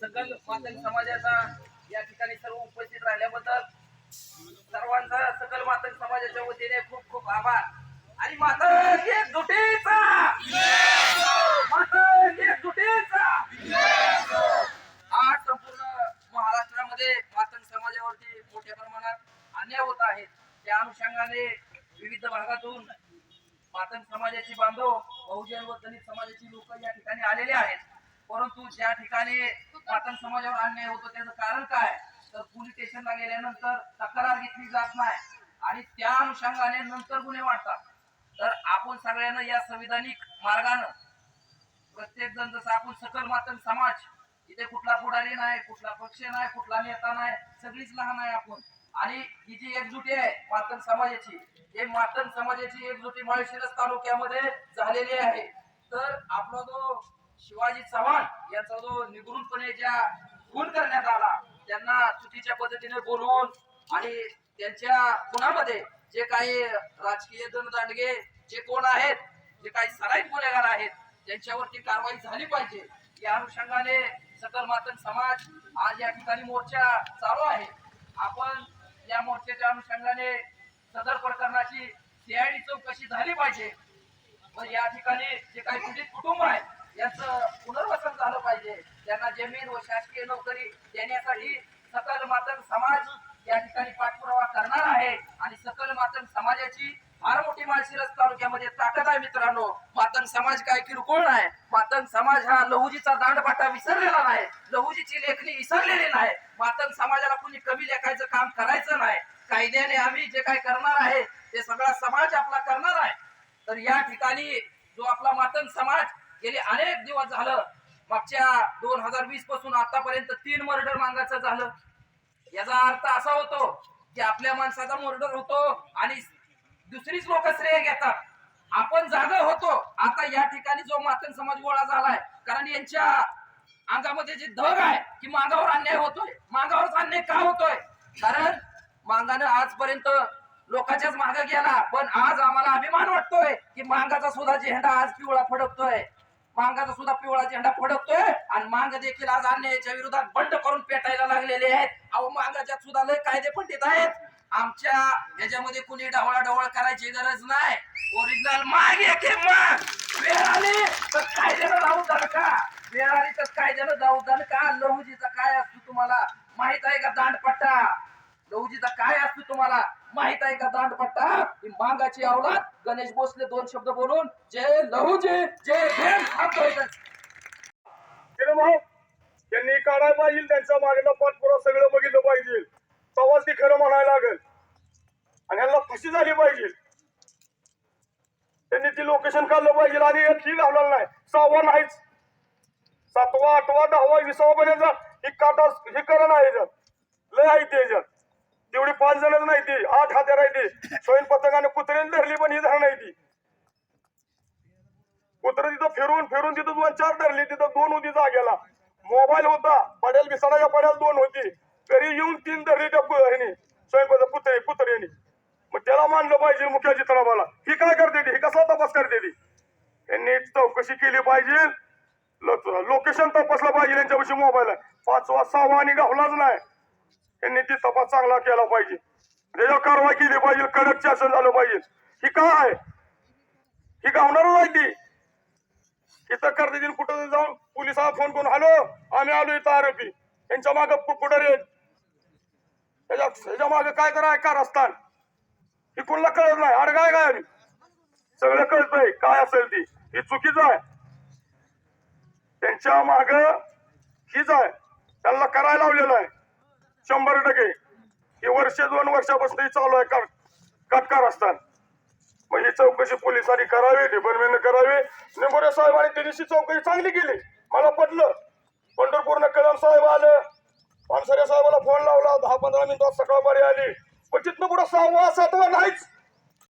सकल मातंग समाजाचा या ठिकाणी सर्व उपस्थित राहिल्याबद्दल सर्वांचा सकल मातंग समाजाच्या वतीने खूप खूप आभार. आणि मातंग एकजुटीचा मातंग एकजुटीचा आज संपूर्ण महाराष्ट्रामध्ये मातंग समाजावरती मोठ्या प्रमाणात अन्याय होत आहे त्या अनुषंगाने विविध भागातून मातन समाजाची बांधव बहुजन व दलित समाजाची लोक या ठिकाणी आलेले आहेत. परंतु ज्या ठिकाणी मातंग समाजावर अन्याय होतो त्याचं कारण काय? तर पोलीस स्टेशनला गेल्यानंतर तक्रार घेतली जात नाही आणि त्या अनुषंगाने नंतर गुन्हे वाढतात. तर आपण सगळ्यांना या संविधानिक मार्गानं प्रत्येक जण जसं आपण सकल मातन समाज इथे कुठला पुढारी नाही कुठला पक्ष नाही कुठला नेता नाही सगळीच लहान आहे आपण. आणि ही जी एकजुटी आहे मातंग समाजाची हे मातंग समाजाची एकजुटी माळशिरस तालुक्यामध्ये झालेली आहे. तर आपला जो शिवाजी चव्हाण यांचा जो निगृणपणे ज्या खून करण्यात आला त्यांना चुकीच्या पद्धतीने बोलवून आणि त्यांच्या खुनामध्ये जे काही राजकीय दंडदांडगे जे कोण आहेत जे काही सराईत गुन्हेगार आहेत त्यांच्यावरती कारवाई झाली पाहिजे. या अनुषंगाने सकल मातन समाज आज या ठिकाणी मोर्चा चालू आहे. आपण या मोर्चाच्या अनुषंगाने सदर प्रकरणाची सीआयडी चौकशी झाली पाहिजे. व या ठिकाणी जे काही पीडित कुटुंब आहे यांचं पुनर्वसन झालं पाहिजे. त्यांना जमीन व शासकीय नोकरी देण्यासाठी सकल मातंग समाज या ठिकाणी पाठपुरावा करणार आहे. आणि सकल मातंग समाजाची फार मोठी माळशिरस तालुक्यामध्ये ताकद आहे मित्रांनो. मातंग समाज काय किरकोळ नाही. मातंग समाज हा लहुजीचा दांडपाटा विसरलेला नाही. लहुजीची लेखणी विसरलेली नाही. मातंग समाजाला कुणी कमी लेखायचं काम करायचं नाही. कायद्याने आम्ही जे काय करणार आहे ते सगळा समाज आपला करणार आहे. तर या ठिकाणी जो आपला मातंग समाज गेले अनेक दिवस झालं मागच्या दोन हजार वीसपासून आतापर्यंत तीन मर्डर मागायचं झालं. याचा अर्थ असा होतो की आपल्या माणसाचा मर्डर होतो आणि दुसरीच लोक श्रेय घेतात. आपण जागा होतो. आता या ठिकाणी जो मातंग समाज गोळा झालाय कारण यांच्या अंगामध्ये जे धग आहे की मागावर अन्याय होतोय. मागावरच अन्याय का होतोय? कारण मागानं आजपर्यंत लोकांच्याच माग गेला पण आज आम्हाला अभिमान वाटतोय की मांगाचा सुद्धा झेंडा आज पिवळा फडकतोय. मांगाचा सुद्धा पिवळा झेंडा फडकतोय आणि मांग देखील आज अन्यायाच्या विरोधात बंड करून पेटायला लागलेले आहेत. अहो मांगाच्या सुद्धा लय कायदे पंडित आहेत. आमच्या याच्यामध्ये कुणी ढवळा ढवळ करायची गरज नाही. ओरिजिनल माग एक मग? वेळ आली तर कायद्यानं जाऊ का वेळ आली तर कायद्यानं जाऊ का लहुजीचा काय असतो तुम्हाला? माहीत आहे का दांडपट्टा? लहुजीचा काय असतो तुम्हाला? माहीत आहे का दांडपट्टा? ही मांगाची अवलाद गणेश भोसले दोन शब्द बोलून जय लहुजी जय भीम. त्यांनी काढायला पाहिजे त्यांच्या मागेला पाठपुरा सगळं बघितलं पाहिजे. खरं म्हणायला लागेल. आणि यांना फाशी झाली पाहिजे. त्यांनी ती लोकेशन काढलं पाहिजे आणि एक ही लावलेलं नाही. सहावा नाहीच. सातवा आठवा दहावा विसावा पर्यंत ही काटा हे करा नाही याच्यात लय आहे ते याच्यात तेवढी पाच जण नाही ती. आठ हात्यार आहे ती. स्वयं पथकाने कुत्र्याने धरली पण ही धरण नाही ती. कुत्र तिथं फिरून फिरून तिथं दोन चार धरली. तिथं दोन होती जागेला. मोबाईल होता. पडेल बिसाडाच्या पड्याला दोन होती. घरी येऊन तीन धरली त्या पु- ह्यानी स्वयंपाक पुत्रे मग त्याला मानलं पाहिजे मुख्य तलावाला. ही काय करते ती? ही कसा तपास करते ती? यांनी चौकशी केली पाहिजे. लोकेशन तपासलं पाहिजे यांच्यापाशी मोबाईल आहे पाचवा सहावा आणि गावलाच नाही. यांनी ती तपास चांगला केला पाहिजे. त्याच्यावर कारवाई केली पाहिजे. कडक शासन झालं पाहिजे. ही काय ही गावणारच आहे ती. इथं करते कुठं जाऊन पोलिसाला फोन करून हॅलो आम्ही आलो इथं आरोपी. यांच्या मागे पुढे त्याच्या त्याच्यामागे काय कराय कार असतान ही कुणाला कळत नाही. अरे काय काय सगळं कळतंय काय असेल ती? ही चुकीचं आहे. त्यांच्या माग हीच आहे. त्यांना करायला लावलेलं आहे. शंभर टक्के. हे वर्ष दोन वर्षापासून ही चालू आहे. का कटकार असतात. मग ही चौकशी पोलिसांनी करावी डिपार्टमेंटने करावी. निंबोरे साहेबांनी त्या दिवशी चौकशी चांगली केली. मला पटलं. पंढरपूरनं कलम साहेब आलं. पानसरे साहेबाला फोन लावला. दहा पंधरा मिनिटात सकाळपारी आली. पण तिथनं पुढे सहावा सातवा नाहीच.